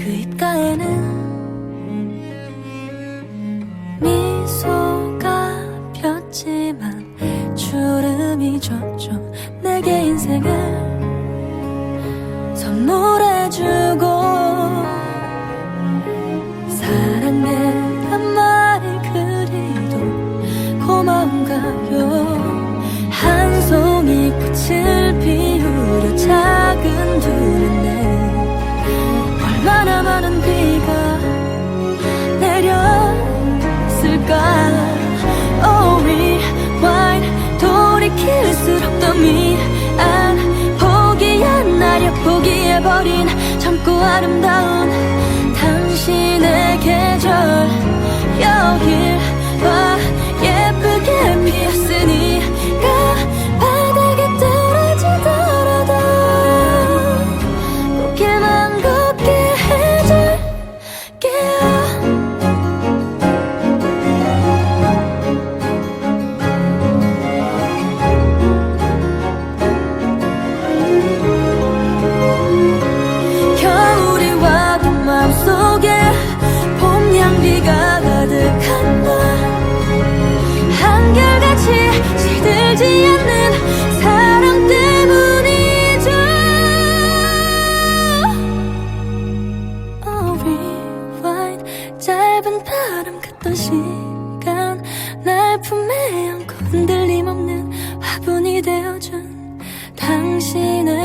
그 입가에는 미소가 폈지만 주름이 졌죠 내게 인생을 선물해주고 사랑해란 말을 그리도 고마운가요? 한 송이 꽃을 피우려 작은 두 내렸을까 Oh rewind 돌이킬수록 더 미안 포기 안 하려 포기해버린 젊고 아름다운 당신의 계절 여길 흔들림 없는 화분이 되어준 당신의